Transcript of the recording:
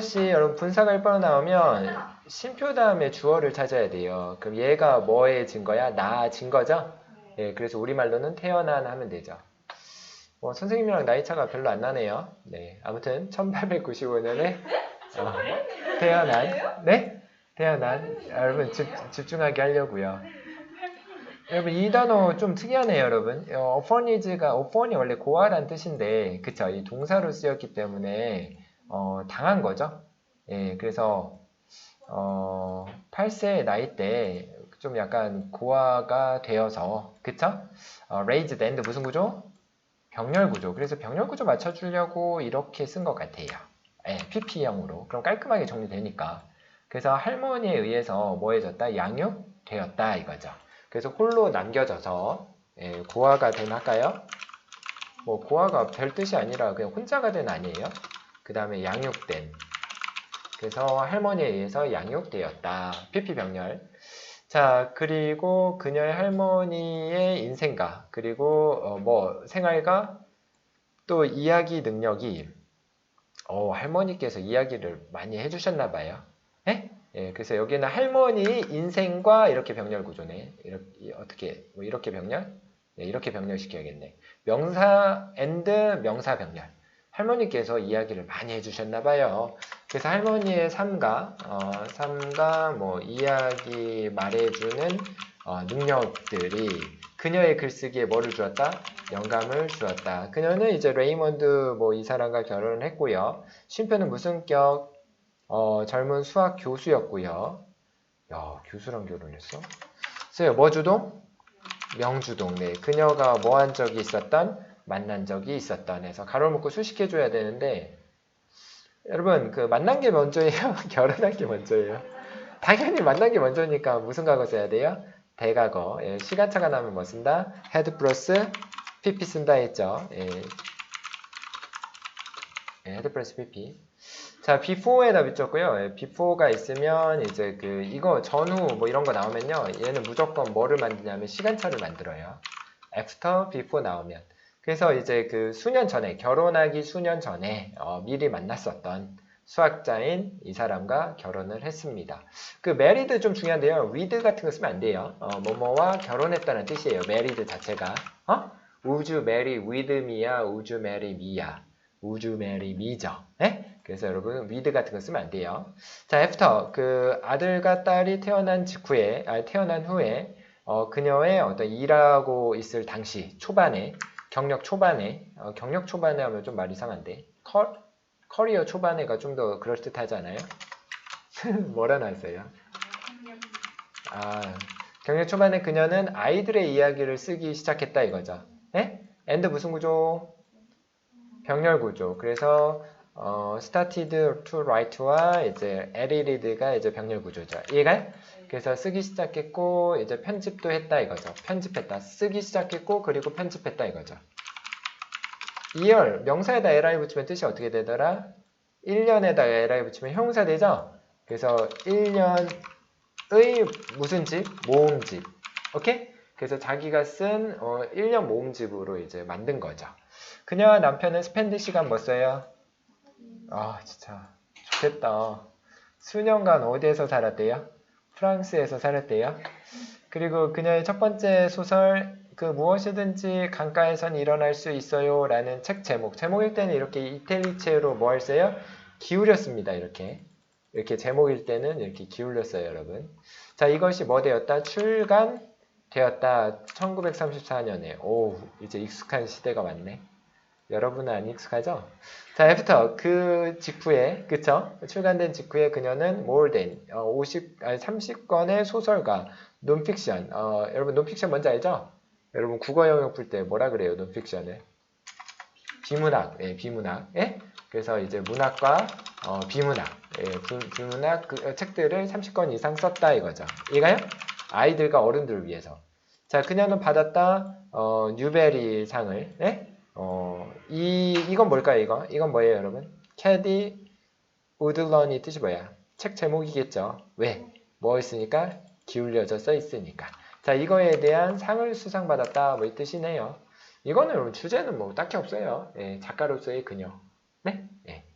시 여러분 분사가 1번으로 나오면 심표 다음에 주어를 찾아야 돼요. 그럼 얘가 뭐의 증거야? 나 증거죠? 예, 그래서 우리말로는 태어난 하면 되죠. 뭐 선생님이랑 나이 차가 별로 안 나네요. 네, 아무튼 1895년에 어, 태어난 네? 태어난 여러분 집, 집중하게 하려고요. 여러분 이 단어 좀 특이하네요, 여러분. 어, 어퍼니즈가 어퍼니 원래 고아란 뜻인데, 그쵸? 이 동사로 쓰였기 때문에 어, 당한 거죠. 예, 그래서 어, 8세 나이 때 좀 약간 고아가 되어서, 그쵸? 어, raised and 무슨 구조? 병렬 구조. 그래서 병렬 구조 맞춰주려고 이렇게 쓴 것 같아요. 예, PP형으로. 그럼 깔끔하게 정리되니까. 그래서 할머니에 의해서 뭐 해졌다? 양육되었다 이거죠. 그래서 홀로 남겨져서 예, 고아가 된 할까요? 뭐 고아가 별 뜻이 아니라 그냥 혼자가 된 아니에요? 그 다음에 양육된. 그래서 할머니에 의해서 양육되었다. PP 병렬. 자, 그리고 그녀의 할머니의 인생과 그리고 어, 뭐 생활과 또 이야기 능력이 어, 할머니께서 이야기를 많이 해주셨나 봐요. 예? 예, 그래서 여기는 할머니 인생과 이렇게 병렬 구조네. 이렇게 어떻게 뭐 이렇게 병렬? 네, 이렇게 병렬 시켜야겠네. 명사 and 명사 병렬. 할머니께서 이야기를 많이 해주셨나 봐요. 그래서 할머니의 삶과 어, 삶과 뭐 이야기 말해주는 어, 능력들이 그녀의 글쓰기에 뭐를 주었다? 영감을 주었다. 그녀는 이제 레이먼드 뭐 이 사람과 결혼을 했고요. 쉼표는 무슨 격? 어, 젊은 수학 교수였고요. 야, 교수랑 결혼했어? 그래서 뭐 주동? 명주동. 네, 그녀가 뭐 한 적이 있었던? 만난 적이 있었던 해서 가로 묶고 수식해 줘야 되는데 여러분 그 만난 게 먼저예요? 결혼한 게 먼저예요? 당연히 만난 게 먼저니까 무슨 과거 써야 돼요? 대과거. 예, 시간차가 나면 뭐 쓴다? 헤드 플러스 pp 쓴다 했죠. 예. 예, 헤드 플러스 pp. 자, before에 다 붙였고요. 예, before가 있으면 이제 그 이거 전후 뭐 이런 거 나오면요. 얘는 무조건 뭐를 만드냐면 시간차를 만들어요. after, before 나오면. 그래서 이제 그 수년 전에 결혼하기 수년 전에 어, 미리 만났었던 수학자인 이 사람과 결혼을 했습니다. 그 married 좀 중요한데요. with 같은 거 쓰면 안 돼요. 어, 뭐뭐와 결혼했다는 뜻이에요. married 자체가. 어? With me야? Would you marry me야? Would you marry me죠? 네? 그래서 여러분 with 같은 거 쓰면 안 돼요. 자, after 그 아들과 딸이 태어난 직후에 아, 태어난 후에 어, 그녀의 어떤 일하고 있을 당시 초반에 경력 초반에 어, 경력 초반에 하면 좀 말 이상한데 커, 커리어 초반에가 좀 더 그럴듯하잖아요. 뭐라 나왔어요? 아, 경력 초반에 그녀는 아이들의 이야기를 쓰기 시작했다 이거죠. 예? and 무슨 구조? 병렬 구조. 그래서 어, started to write와 이제 edited,가 이제 병렬 구조죠. 이해가요? 그래서 쓰기 시작했고 이제 편집도 했다 이거죠. 편집했다. 쓰기 시작했고 그리고 편집했다 이거죠. 2열 명사에다 li 붙이면 뜻이 어떻게 되더라? 1년에다 li 붙이면 형사 되죠? 그래서 1년의 무슨 집? 모음집. 오케이? 그래서 자기가 쓴 어, 1년 모음집으로 이제 만든 거죠. 그녀와 남편은 스펜드 시간 뭐 써요? 아 진짜 좋겠다. 수년간 어디에서 살았대요? 프랑스에서 살았대요. 그리고 그녀의 첫 번째 소설 그 무엇이든지 강가에선 일어날 수 있어요 라는 책 제목 제목일 때는 이렇게 이탈리체로 뭐 했어요? 기울였습니다 이렇게 이렇게 제목일 때는 이렇게 기울였어요 여러분 자 이것이 뭐 되었다? 출간 되었다 1934년에 오 이제 익숙한 시대가 왔네 여러분은 안 익숙하죠? 자, 애프터 그 직후에 그쵸? 출간된 직후에 그녀는 어, 50 아니 30권의 소설가 논픽션 어, 여러분 논픽션 뭔지 알죠? 여러분 국어 영역 풀 때 뭐라 그래요? 논픽션을 비문학, 예, 비문학. 예? 그래서 이제 문학과 어, 비문학, 예, 비, 문학 그, 어, 책들을 30권 이상 썼다 이거죠. 이가요? 아이들과 어른들을 위해서. 자, 그녀는 받았다 어, 뉴베리 상을. 예? 어, 이 이건 뭘까요? 이거? 이건 뭐예요, 여러분? 캐디 우드런이 뜻이 뭐야? 책 제목이겠죠. 왜? 뭐 있으니까 기울여져 써 있으니까. 자, 이거에 대한 상을 수상받았다. 뭐 이 뜻이네요. 이거는 여러분 주제는 뭐 딱히 없어요. 예, 작가로서의 그녀. 네? 예.